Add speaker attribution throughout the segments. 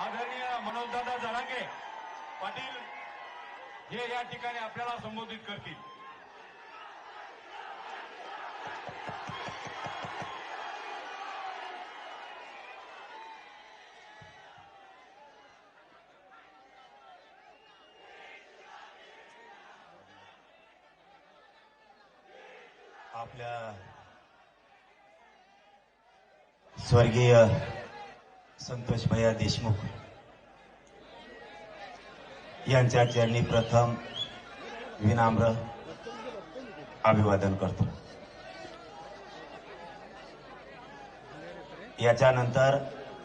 Speaker 1: आदरणीय मनोजदादा जरांगे पाटील हे या ठिकाणी आपल्याला संबोधित करतील.
Speaker 2: आपल्या स्वर्गीय संतोष भैया देशमुख. यांच्या चरणी प्रथम विनाम्र अभिवादन करतो. याच्यानंतर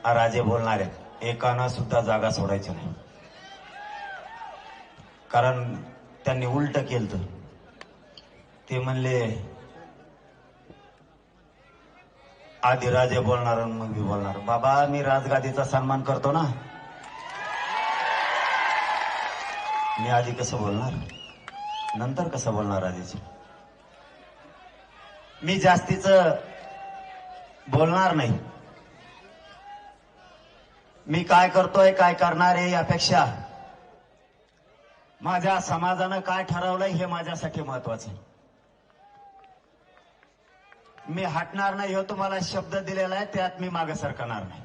Speaker 2: राजे बोलणार आहेत एकानं सुद्धा जागा सोडायची नाही. कारण त्यांनी उलट केलं ते म्हणले आधी राजे बोलणार आणि मग मी बोलणार. बाबा मी राजगादीचा सन्मान करतो ना. मी आधी कसं बोलणार? नंतर कसं बोलणार आधीच मी जास्तीच बोलणार नाही. मी काय करतोय काय करणार आहे यापेक्षा माझ्या समाजानं काय ठरवलंय हे माझ्यासाठी महत्वाचं आहे. मी हटणार नाही हो तुम्हाला शब्द दिलेला आहे त्यात मी मागे सरकणार नाही.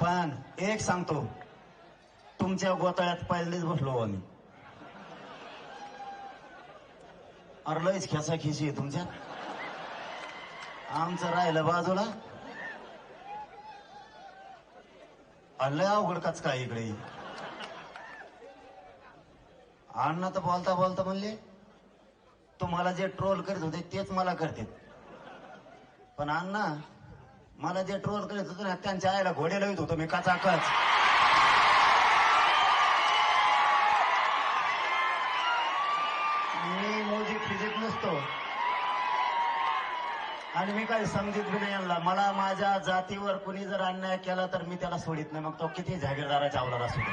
Speaker 2: पण एक सांगतो तुमच्या गोतळ्यात पहिलेच बसलो आम्ही मी. अरे लयच खेसा खिशी आहे तुमच्यात. आमचं राहिलं बाजूला. अरे लय अवघड काच काय इकडे. अण्णा तर बोलता बोलता म्हणले तुम्हाला जे ट्रोल करत होते तेच मला करते पण अण्णा मला जे ट्रोल करत होते ना त्यांच्या आईला घोडे लावित होतो मी कचाकच. मी मोजी फिजिक नसतो. आणि मी काही समजित बी नाही आणला मला माझ्या जातीवर कुणी जर अन्याय केला तर मी त्याला सोडित नाही. मग तो किती जागीरदाराच्या अवलाद असू दे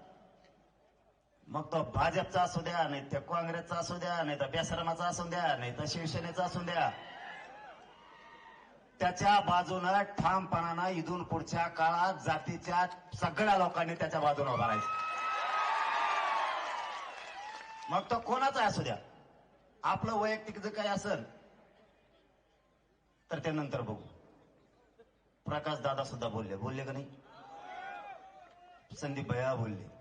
Speaker 2: मग तो भाजपचा असू द्या नाही तर काँग्रेसचा असू द्या नाही तर बेसरमाचा असू द्या नाही तर शिवसेनेचा असू द्या. त्याच्या बाजूनं ठामपणानं इथून पुढच्या काळात जातीच्या सगळ्या लोकांनी त्याच्या बाजूने उभा राहायचं. मग तो कोणाचा असू द्या. आपलं वैयक्तिक जर काही असेल तर ते नंतर बघू. प्रकाश दादा सुद्धा बोलले. बोलले का नाही? संदीप भैया बोलले.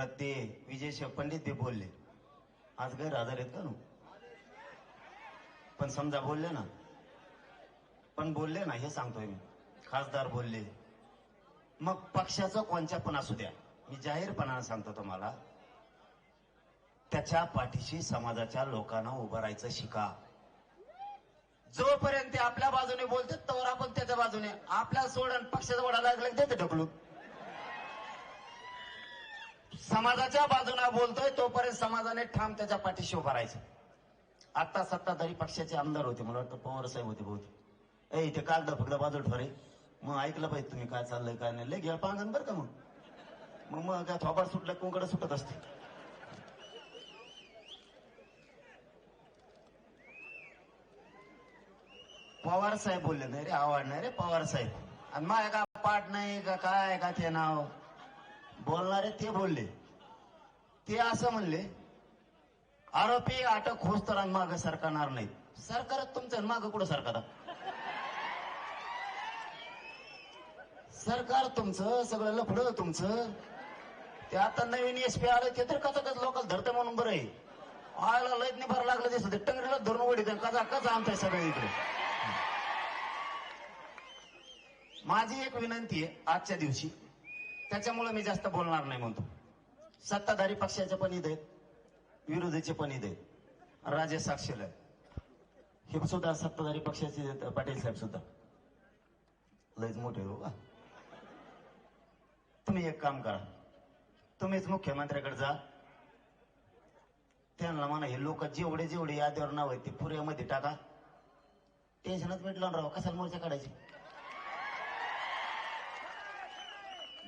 Speaker 2: परत ते विजय शेख पंडित ते बोलले. आज गैर हजर आहेत का नु? पण समजा बोलले ना. पण बोलले ना हे सांगतोय मी. खासदार बोलले. मग पक्षाचं कोणत्या पण असू द्या. मी जाहीरपणानं सांगतो तुम्हाला. त्याच्या पाठीशी समाजाच्या लोकांना उभं राहायचं शिका. जोपर्यंत ते आपल्या बाजूने बोलतात तोवर आपण त्याच्या बाजूने. आपल्या सोडून पक्षाचा वडा लागला ते ढकलू. समाजाच्या बाजूने बोलतोय तोपर्यंत समाजाने ठाम त्याच्या पाठीशी उभा राहायचं. आता सत्ताधारी पक्षाचे आमदार होते मला वाटतं पवार साहेब होते बहुतेक. ए इथे कागद फक्त बाजूला ठरे. मग ऐकलं पाहिजे तुम्ही काय चाललंय काय नाही. लय घ्या पांगण बरं का मग? मग मग काय थोबाड सुटलं कोंकड सुटत असते. पवार साहेब बोलले नाही रे आवड नाही रे पवार साहेब. आणि माझ्या का पाठ नाही का काय का ते नाव? बोलणारे ते बोलले. ते असं म्हणले आरोपी अटक होस तर माग सरकारणार नाही. सरकार तुमचं माग कुठं सरकार सरकार तुमचं सगळं लफड तुमचं. ते आता नवीन एस पी आलं ते तर कसं लोकल धरते म्हणून बरं आहे. आयला लयत नाही भर लागलं दिसत टंगरीला धरून उडीत कचा कचा आणताय सगळं इकडे. माझी एक विनंती आहे आजच्या दिवशी त्याच्यामुळे मी जास्त बोलणार नाही म्हणतो. सत्ताधारी पक्षाचे पण ईद आहेत विरोधीचे पण ईद आहेत. राजे साक्षीला हे सुद्धा सत्ताधारी पक्षाचे पाटील साहेब सुद्धा. लयच मोठे हो का तुम्ही एक काम करा. तुम्हीच मुख्यमंत्र्याकडे जा. त्यांना म्हणा हे लोक जेवढे जेवढे यादीवर नाव आहेत ते पुऱ्यामध्ये टाका. टेन्शनच मिटलं ना राव. कशाला मोर्चा काढायची?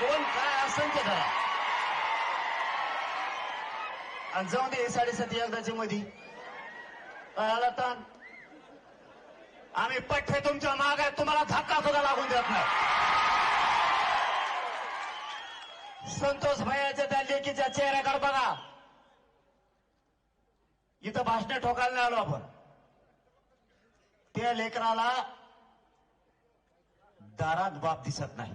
Speaker 2: कोण काय असेल ते धरा आणि जाऊन दे साडेसाती एकदाची मधी. कळाला ताण? आम्ही पठ्ठे तुमच्या माग आहे तुम्हाला धक्का सुद्धा लागून देत नाही. संतोष भैयाच्या त्या लेकीच्या चेहऱ्याकडे बघा. इथं भाषण ठोकायला नाही आलो आपण. त्या लेकराला दारात बाप दिसत नाही.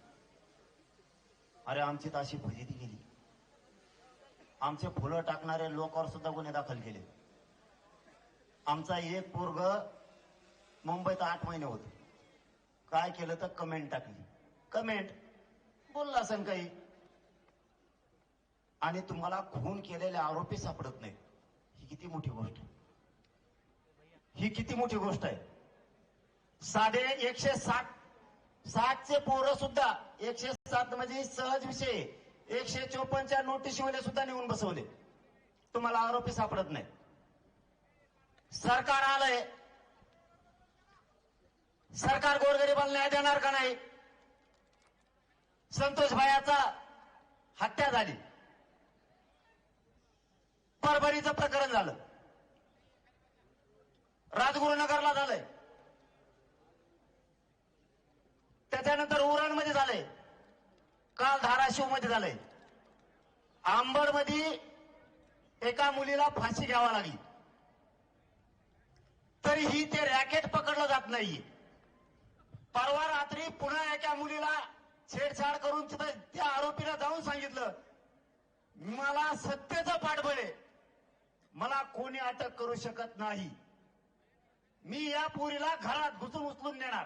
Speaker 2: अरे आमची तर अशी फजिती गेली. आमचे फुलं टाकणारे लोकांवर सुद्धा गुन्हे दाखल केले. आमचा एक पोरग मुंबईत आठ महिने होते. काय केलं तर कमेंट टाकली. कमेंट बोलला असेल काही. आणि तुम्हाला खून केलेले आरोपी सापडत नाही ही किती मोठी गोष्ट आहे. ही किती मोठी गोष्ट आहे. साडे एकशे साठ साठचे पोरं सुद्धा एकशे सात म्हणजे सहज विषय. एकशे चोपन्नच्या नोटीसवाले सुद्धा नेऊन बसवले. तुम्हाला आरोपी सापडत नाही. सरकार आलंय. सरकार गोरगरिबाला न्याय देणार का नाही? संतोष भायाचा हत्या झाली. परभणीचं प्रकरण झालं. राजगुरुनगरला झालंय. त्याच्यानंतर उरणमध्ये झालंय. काल धाराशिवमध्ये झालंय. आंबडमध्ये एका मुलीला फाशी घ्यावा लागली. तरीही ते रॅकेट पकडलं जात नाही परवा रात्री पुन्हा एका मुलीला छेडछाड करून तिथं त्या आरोपीला जाऊन सांगितलं मला सत्तेचं पाठबळ आहे मला कोणी अटक करू शकत नाही. मी या पुरीला घरात घुसून उचलून नेणार.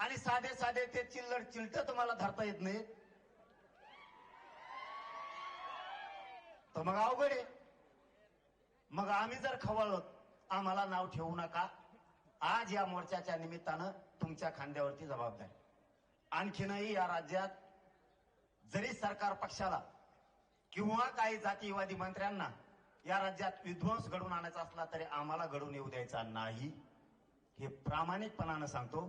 Speaker 2: आणि साधे साधे ते चिल्लर चिलट तुम्हाला धरता येत नाही. तर मग अवघड आहे. मग आम्ही जर खवळलो आम्हाला नाव ठेवू नका. आज या मोर्चाच्या निमित्तानं तुमच्या खांद्यावरती जबाबदारी. आणखीनही या राज्यात जरी सरकार पक्षाला किंवा काही जातीयवादी मंत्र्यांना या राज्यात विध्वंस घडवून आणायचा असला तरी आम्हाला घडवून येऊ द्यायचा नाही. हे प्रामाणिकपणानं सांगतो.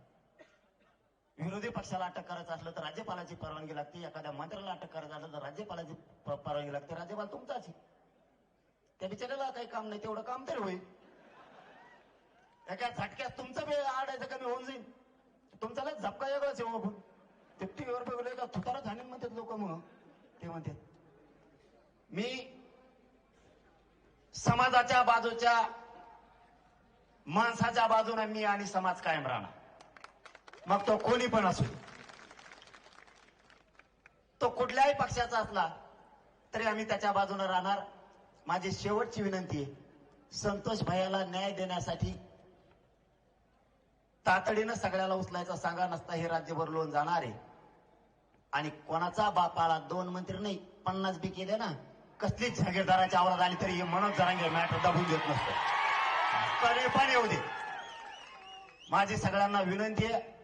Speaker 2: विरोधी पक्षाला अटक करायचं असलं तर राज्यपालाची परवानगी लागते. एखाद्या मंत्र्याला अटक करायचं असलं तर राज्यपालाची परवानगी लागते. राज्यपाल तुमचाच त्या बिचाऱ्याला काही काम नाही तेवढं काम तरी होईल. एका झटक्यात तुमचं वेळ आडायचं कमी होऊन जाईल. तुमचा लय झपका वेगळाच आहे हो आपण ते टीव्हीवर बघलं का तुतारा झाले म्हणतात लोक मग. ते म्हणतात मी समाजाच्या बाजूच्या माणसाच्या बाजूने मी आणि समाज कायम राहणार. मग तो कोणी पण असू. तो कुठल्याही पक्षाचा असला तरी आम्ही त्याच्या बाजूने राहणार. माझी शेवटची विनंती आहे संतोष भैयाला न्याय देण्यासाठी तातडीनं सगळ्याला उचलायचा सांगा नसता हे राज्यभर लोन जाणार आहे. आणि कोणाचा बापाला दोन मंत्री नाही पन्नास बी केले ना कसलीच जागीरदाराची आवाज आली तरी हे मनोज जरांगे मॅटर दाबून देत नसतं. तरी पण येऊ दे. माझी सगळ्यांना विनंती आहे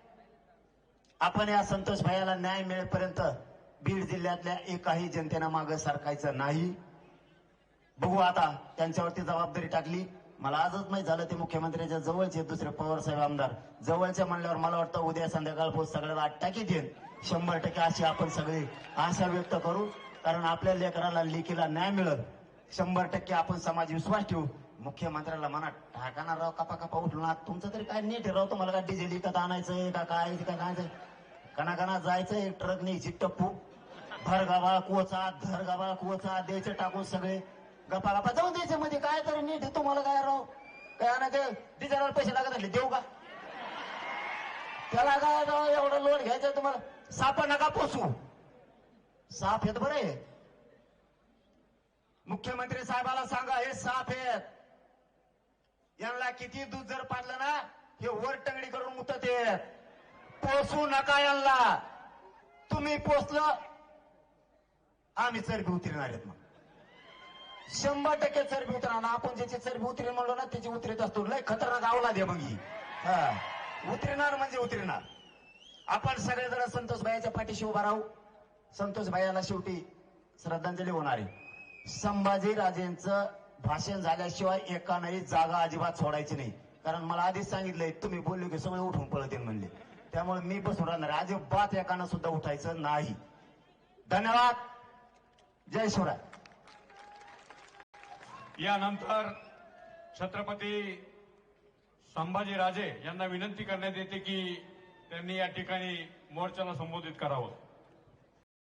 Speaker 2: आपण या संतोष भायाला न्याय मिळेपर्यंत बीड जिल्ह्यातल्या एकाही जनतेनं मागं सरकायचं नाही. बघू आता त्यांच्यावरती जबाबदारी टाकली. मला आजच माहीत झालं ते मुख्यमंत्र्यांच्या जवळचे दुसरे पवार साहेब आमदार. जवळचे म्हणल्यावर मला वाटतं उद्या संध्याकाळ पोहोच सगळ्याला टाकी घेत शंभर टक्के अशी आपण सगळी आशा व्यक्त करू. कारण आपल्या लेकराला लेखीला न्याय मिळत शंभर टक्के आपण समाज विश्वास ठेवू. मुख्यमंत्र्याला म्हणा टाकाना राव कपा कपा उठलो ना. तुमचं तरी काय नीट राव तुम्हाला काय डिझेल विकत आणायचंय का काय काय आणायचंय? कणा कणा जायचंय ट्रक न्यायची टप्पू. भर गावा कोचा धर गावा कोचा द्यायचे टाकून सगळे. गप्पा गप्पा जाऊन द्यायचे मध्ये काय तरी नीट तुम्हाला काय राव? काय आणायचं डिझेलवर पैसे लागत असले देऊ का? त्याला काय राव एवढं लोन घ्यायचं तुम्हाला? साप नका पोसू. साप येत बरे मुख्यमंत्री साहेबाला सांगा हे साप आहेत. यांना किती दूध जर पाडलं ना हे वर टंगडी करून मुतत. पोसू नका यांना. तुम्ही पोचलं आम्ही चरबी उतरणार आहेत मग. शंभर टक्के चरबी उतरणार. आपण ज्याची चरबी उतरेल म्हणलो ना त्याची उतरत असतो. लय खतरनाक आवला दे मग ही. हा. उतरणार म्हणजे उतरणार. आपण सगळेजण संतोष भाईच्या पाठीशी उभा राहू. संतोष भाईला शेवटी श्रद्धांजली होणार आहे. संभाजी राजेंचं भाषण झाल्याशिवाय एकानंही जागा अजिबात सोडायची नाही. कारण मला आधीच सांगितलंय तुम्ही बोलले की सगळे उठून पळतील म्हणले. त्यामुळे मी बसून राहणार अजिबात एकानं सुद्धा उठायचं नाही. धन्यवाद. जय शिवराय.
Speaker 1: यानंतर छत्रपती संभाजीराजे यांना विनंती करण्यात येते की त्यांनी या ठिकाणी मोर्चाला संबोधित करावं.